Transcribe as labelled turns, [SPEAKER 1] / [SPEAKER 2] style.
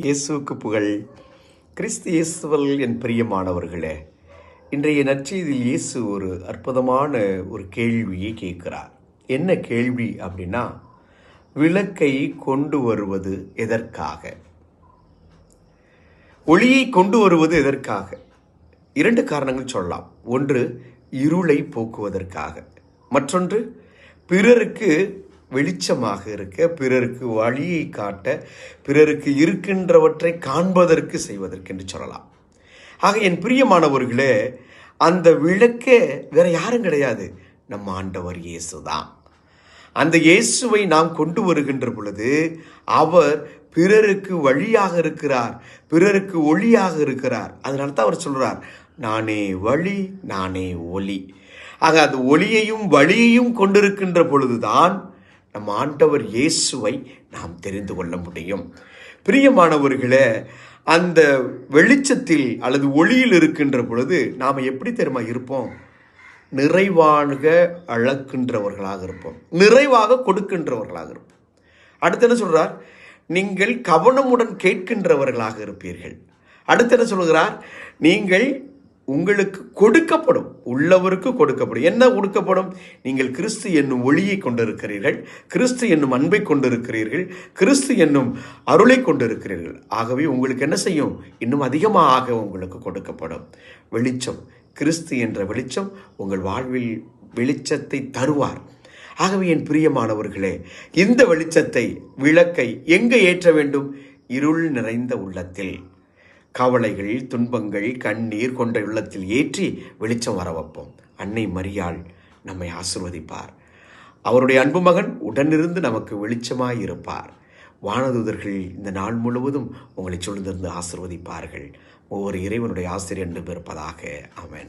[SPEAKER 1] இயேசுவுக்கு புகழ். கிறிஸ்து இயேசுவல் என் பிரியமானவர்களே இன்றைய நற்செய்தியில் இயேசு ஒரு அற்புதமான ஒரு கேள்வியை கேட்கிறார். என்ன கேள்வி அப்படின்னா விளக்கை கொண்டு வருவது எதற்காக? ஒளியை கொண்டு வருவது எதற்காக? இரண்டு காரணங்கள் சொல்லலாம். ஒன்று இருளை போக்குவதற்காக. மற்றொன்று பிறருக்கு வெளிச்சமாக இருக்க பிறருக்கு வழியை காட்ட பிறருக்கு இருக்கின்றவற்றை காண்பதற்கு செய்வதற்கு என்று சொல்லலாம். ஆக என் பிரியமானவர்களே அந்த விளக்கே வேற யாரும் கிடையாது. நம்ம ஆண்டவர் இயேசு தான் அந்த இயேசுவை நாம் கொண்டு வருகின்ற பொழுது அவர் பிறருக்கு வழியாக இருக்கிறார் பிறருக்கு ஒளியாக இருக்கிறார். அதனால தான் அவர் சொல்கிறார் நானே வழி நானே ஒளி. ஆக அது ஒளியையும் வழியையும் கொண்டிருக்கின்ற பொழுதுதான் நம் ஆண்டவர் இயேசுவை நாம் தெரிந்து கொள்ள முடியும். பிரியமானவர்களே அந்த வெளிச்சத்தில் அல்லது ஒளியில் இருக்கின்ற பொழுது நாம் எப்படி தெரியுமா இருப்போம்? நிறைவாக அழக்கின்றவர்களாக இருப்போம். நிறைவாக கொடுக்கின்றவர்களாக இருப்போம். அடுத்து என்ன சொல்கிறார் நீங்கள் கவனமுடன் கேட்கின்றவர்களாக இருப்பீர்கள். அடுத்து என்ன சொல்கிறார்? நீங்கள் உங்களுக்கு கொடுக்கப்படும் உள்ளவருக்கு கொடுக்கப்படும். என்ன கொடுக்கப்படும்? நீங்கள் கிறிஸ்து என்னும் ஒளியை கொண்டிருக்கிறீர்கள் கிறிஸ்து என்னும் அன்பை கொண்டிருக்கிறீர்கள் கிறிஸ்து என்னும் அருளை கொண்டிருக்கிறீர்கள். ஆகவே உங்களுக்கு என்ன செய்யும்? இன்னும் அதிகமாக உங்களுக்கு கொடுக்கப்படும். வெளிச்சம் கிறிஸ்து என்ற வெளிச்சம் உங்கள் வாழ்வில் வெளிச்சத்தை தருவார். ஆகவே என் பிரியமானவர்களே இந்த வெளிச்சத்தை விளக்கை எங்கே ஏற்ற வேண்டும்? இருள் நிறைந்த உள்ளத்தில். கவலைகள் துன்பங்கள் கண்ணீர் கொண்ட உள்ளத்தில் ஏற்றி வெளிச்சம் வர வைப்போம். அன்னை மரியாள் நம்மை ஆசிர்வதிப்பார். அவருடைய அன்பு மகன் உடனிருந்து நமக்கு வெளிச்சமாய் இருப்பார். வானதூதர்கள் இந்த நாள் முழுவதும் உங்களை சொல்லிருந்து ஆசிர்வதிப்பார்கள். ஒவ்வொரு இறைவனுடைய ஆசிரியர் என்று இருப்பதாக அவன்